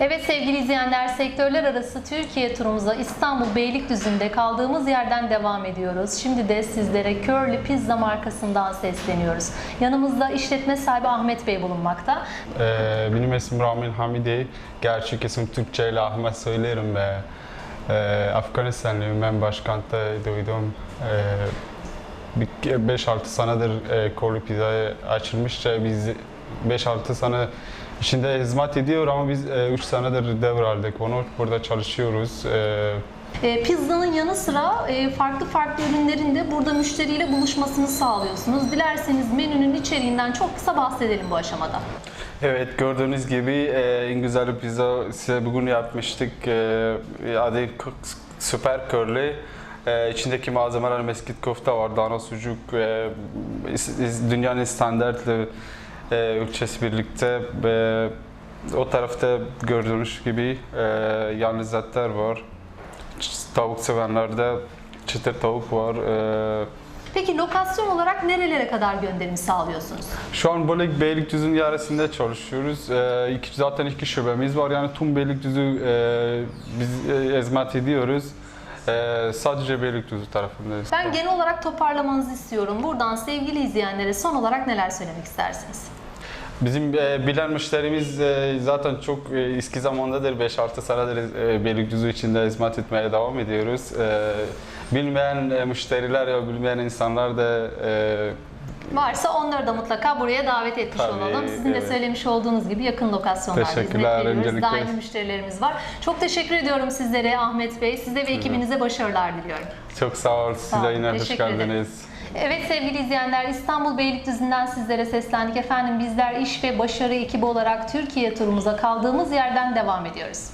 Evet sevgili izleyenler, sektörler arası Türkiye turumuza İstanbul Beylikdüzü'nde kaldığımız yerden devam ediyoruz. Şimdi de sizlere Curly Pizza markasından sesleniyoruz. Yanımızda işletme sahibi Ahmet Bey bulunmakta. Ee, benim ismim Ramin Hamidi. Gerçek isim Türkçe ile Ahmet söylerim ve e, Afganistanlıyım. Ben başkentte duydum. E, 5-6 senedir e, Curly Pizza'yı açılmışça biz 5-6 sene içinde hizmet ediyor ama biz 3 senedir devraldık onu. Burada çalışıyoruz. E, E, pizzanın yanı sıra e, farklı farklı ürünlerin de burada müşteriyle buluşmasını sağlıyorsunuz. Dilerseniz menünün içeriğinden çok kısa bahsedelim bu aşamada. Evet gördüğünüz gibi e, en güzel pizza size bugün yapmıştık. E, adı Süper Curly. E, içindeki malzemeler meskit köfte var, dana sucuk, e, dünyanın standartlı e, ölçüsü birlikte ve o tarafta gördüğünüz gibi e, yan lezzetler var. Tavuk sevenlerde çıtır tavuk var. E, Peki lokasyon olarak nerelere kadar gönderimi sağlıyorsunuz? Şu an Bölük Beylikdüzü'nün yarısında çalışıyoruz. Ee, iki, zaten iki şubemiz var. Yani tüm Beylikdüzü e, biz e, hizmet ediyoruz. Ee, sadece Beylikdüzü tarafındayız. Ben genel olarak toparlamanızı istiyorum. Buradan sevgili izleyenlere son olarak neler söylemek istersiniz? Bizim e, bilen müşterimiz e, zaten çok e, eski zamandadır. 5-6 senedir e, Beylikdüzü içinde hizmet etmeye devam ediyoruz. E, bilmeyen e, müşteriler ya bilmeyen insanlar da e, Varsa onları da mutlaka buraya davet etmiş Tabii, olalım. Sizin de evet. söylemiş olduğunuz gibi yakın lokasyonlarda hizmet Teşekkürler, veriyoruz. öncelikle. Daimi müşterilerimiz var. Çok teşekkür ediyorum sizlere Ahmet Bey. Size ve ekibinize başarılar diliyorum. çok sağ ol. Sağ Size olun, yine hoş teşekkür ederim. geldiniz. Evet sevgili izleyenler İstanbul Beylikdüzü'nden sizlere seslendik. Efendim bizler iş ve başarı ekibi olarak Türkiye turumuza kaldığımız yerden devam ediyoruz.